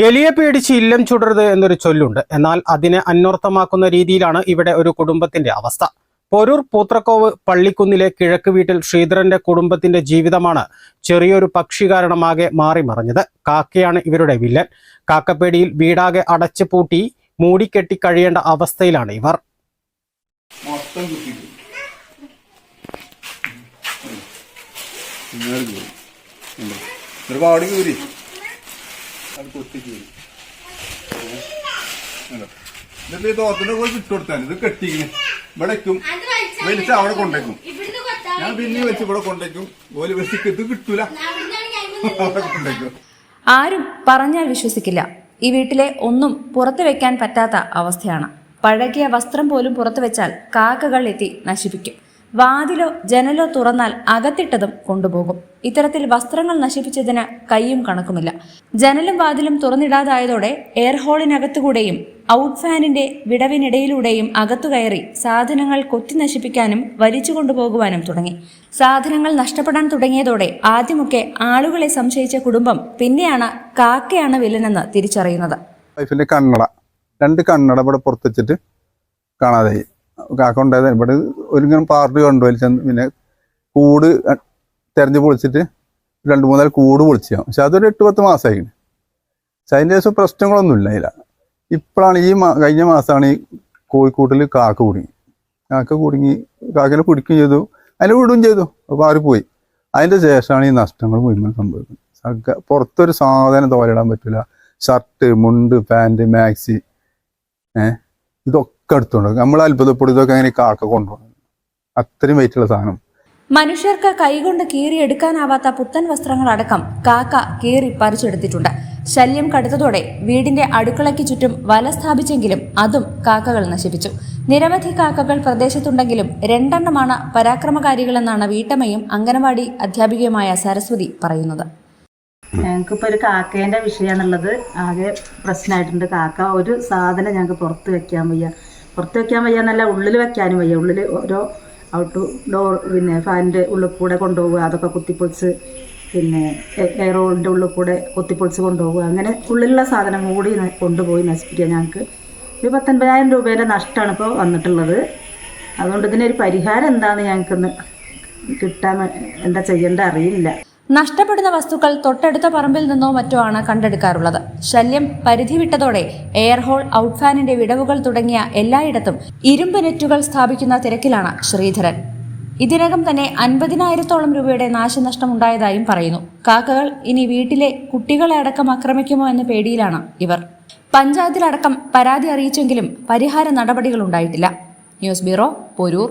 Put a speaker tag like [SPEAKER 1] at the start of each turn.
[SPEAKER 1] എലിയെ പേടിച്ച് ഇല്ലം ചുടരുത് എന്നൊരു ചൊല്ലുണ്ട് എന്നാൽ അതിനെ അന്വർത്ഥമാക്കുന്ന രീതിയിലാണ് ഇവിടെ ഒരു കുടുംബത്തിന്റെ അവസ്ഥ പൊരൂർ പൂത്രക്കോവ് പള്ളിക്കുന്നിലെ കിഴക്ക് വീട്ടിൽ ശ്രീധരന്റെ കുടുംബത്തിന്റെ ജീവിതമാണ് ചെറിയൊരു പക്ഷി കാരണമാകെ മാറി മറിഞ്ഞത് കാക്കയാണ് ഇവരുടെ വില്ലൻ കാക്കപ്പേടിയിൽ വീടാകെ അടച്ചു പൂട്ടി മൂടിക്കെട്ടി കഴിയേണ്ട അവസ്ഥയിലാണ് ഇവർ
[SPEAKER 2] മൊത്തം കുത്തിയിട്ട് ഇങ്ങനെ കീറി ഉണ്ടോ? എന്നിട്ട് പാടി കീറി അത് കൊത്തി കീറി ഉണ്ടോ? എന്നിട്ട് ഈ തോത്തിന്റെ പോയി വിട്ടു കൊടുത്താൽ ഇത് കെട്ടിങ്ങനെ ഇവിടെ വലിച്ച വലിച്ച് അവിടെ കൊണ്ടേക്കും. ഞാൻ പിന്നെ വെച്ച് ഇവിടെ കൊണ്ടേക്കും. ഓൽ വെച്ച് ഇത് കിട്ടൂല. അവിടെ കൊണ്ടേക്കും.
[SPEAKER 3] ആരും പറഞ്ഞാൽ വിശ്വസിക്കില്ല. ഈ വീട്ടിലെ ഒന്നും പുറത്തു വെക്കാൻ പറ്റാത്ത അവസ്ഥയാണ്. പഴകിയ വസ്ത്രം പോലും പുറത്തു വെച്ചാൽ കാക്കകൾ എത്തി നശിപ്പിക്കും. വാതിലോ ജനലോ തുറന്നാൽ അകത്തിട്ടതും കൊണ്ടുപോകും. ഇത്തരത്തിൽ വസ്ത്രങ്ങൾ നശിപ്പിച്ചതിന് കൈയും കണക്കുമില്ല. ജനലും വാതിലും തുറന്നിടാതായതോടെ എയർ ഹോളിനകത്തുകൂടെയും ഔട്ട് ഫാനിന്റെ വിടവിനിടയിലൂടെയും അകത്തു കയറി സാധനങ്ങൾ കൊത്തി നശിപ്പിക്കാനും വലിച്ചു കൊണ്ടുപോകുവാനും തുടങ്ങി. സാധനങ്ങൾ നഷ്ടപ്പെടാൻ തുടങ്ങിയതോടെ ആദ്യമൊക്കെ ആളുകളെ സംശയിച്ച കുടുംബം പിന്നെയാണ് കാക്കയാണ് വില്ലനെന്ന് തിരിച്ചറിയുന്നത്.
[SPEAKER 2] വൈഫിന്റെ കണ്ണട. രണ്ട് കണ്ണട ഇവിടെ പുറത്തുവച്ചിട്ട് കാണാതായി. കാക്ക ഇവിടെ ഒരിങ്ങനെ പാർട്ടി കൊണ്ടുപോയി പിന്നെ കൂട് തെരഞ്ഞു പൊളിച്ചിട്ട് രണ്ട് മൂന്നാൽ കൂട് പൊളിച്ചാൽ പക്ഷെ അതൊരു എട്ട് പത്ത് മാസമായി. പക്ഷെ അതിന്റെ ശേഷം പ്രശ്നങ്ങളൊന്നുമില്ല അതില. ഇപ്പോഴാണ് ഈ കഴിഞ്ഞ മാസമാണ് ഈ കോഴിക്കൂട്ടിൽ കാക്ക കുടുങ്ങി. കാക്ക കുടുങ്ങി കാക്കനെ പിടിക്കുകയും ചെയ്തു. അതിനെ വിടുകയും ചെയ്തു. അപ്പോൾ ആര് പോയി? അതിന്റെ ശേഷമാണ് ഈ നഷ്ടങ്ങൾ മുഴുവൻ സംഭവിക്കുന്നത്. സക പുറത്തൊരു സാധനം തോലിടാൻ പറ്റില്ല ഷർട്ട് മുണ്ട് പാന്റ് മാക്സി ഏഹ് ഇതൊക്കെ എടുത്തോണ്ട് നമ്മൾ അത്ഭുതപ്പെടുത്തൊക്കെ അങ്ങനെ കാക്ക കൊണ്ടുപോകണം അത്രയും വെയിറ്റുള്ള സാധനം.
[SPEAKER 3] മനുഷ്യർക്ക് കൈകൊണ്ട് കീറിയെടുക്കാനാവാത്ത പുത്തൻ വസ്ത്രങ്ങൾ അടക്കം കാക്ക കീറി പറിച്ചെടുത്തിട്ടുണ്ട്. ശല്യം കടുത്തതോടെ വീടിന്റെ അടുക്കളയ്ക്ക് ചുറ്റും വല സ്ഥാപിച്ചെങ്കിലും അതും കാക്കകൾ നശിപ്പിച്ചു. നിരവധി കാക്കകൾ പ്രദേശത്തുണ്ടെങ്കിലും രണ്ടെണ്ണമാണ് പരാക്രമകാരികളെന്നാണ് വീട്ടമ്മയും അംഗനവാടി അധ്യാപികയുമായ സരസ്വതി പറയുന്നത്.
[SPEAKER 4] ഞങ്ങൾക്കിപ്പോൾ ഒരു കാക്കേന്റെ വിഷയമാണുള്ളത് ആകെ പ്രശ്നമായിട്ടുണ്ട് കാക്ക ഒരു സാധനം ഞങ്ങൾക്ക് പുറത്ത് വെക്കാൻ വയ്യ. പുറത്ത് വെക്കാൻ വയ്യ എന്നല്ല ഉള്ളിൽ വെക്കാനും വയ്യ. ഉള്ളിൽ ഓരോ ഔട്ട് ഡോർ പിന്നെ ഫാനിന്റെ ഉള്ളിൽ കൂടെ കൊണ്ടുപോവുക അതൊക്കെ കുത്തിപ്പൊളിച്ച് പിന്നെ എയർ ഹോളിന്റെ ഉള്ളിൽ കൂടെ കുത്തിപ്പൊളിച്ച് കൊണ്ടുപോവുക. അങ്ങനെ ഉള്ളിലുള്ള സാധനം കൂടി കൊണ്ടുപോയി നശിപ്പിക്കുക ഞങ്ങൾക്ക്. ഒരു പത്തൊൻപതിനായിരം രൂപേന്റെ നഷ്ടമാണ് ഇപ്പോൾ വന്നിട്ടുള്ളത്. അതുകൊണ്ട് ഇതിനൊരു പരിഹാരം എന്താണെന്ന് ഞങ്ങൾക്കൊന്ന് കിട്ടാൻ എന്താ ചെയ്യേണ്ടത് അറിയില്ല.
[SPEAKER 3] നഷ്ടപ്പെടുന്ന വസ്തുക്കൾ തൊട്ടടുത്ത പറമ്പിൽ നിന്നോ മറ്റോ ആണ് കണ്ടെടുക്കാറുള്ളത്. ശല്യം പരിധി എയർ ഹോൾ ഔട്ട്ഫാനിന്റെ വിടവുകൾ തുടങ്ങിയ എല്ലായിടത്തും ഇരുമ്പ് നെറ്റുകൾ സ്ഥാപിക്കുന്ന തിരക്കിലാണ് ശ്രീധരൻ. ഇതിനകം തന്നെ അൻപതിനായിരത്തോളം രൂപയുടെ നാശനഷ്ടം നാശനഷ്ടമുണ്ടായതായും പറയുന്നു. കാക്കകൾ ഇനി വീട്ടിലെ കുട്ടികളെ അടക്കം ആക്രമിക്കുമോ എന്ന പേടിയിലാണ് ഇവർ. പഞ്ചായത്തിലടക്കം പരാതി അറിയിച്ചെങ്കിലും പരിഹാര നടപടികൾ ഉണ്ടായിട്ടില്ല. News bureau Poroor.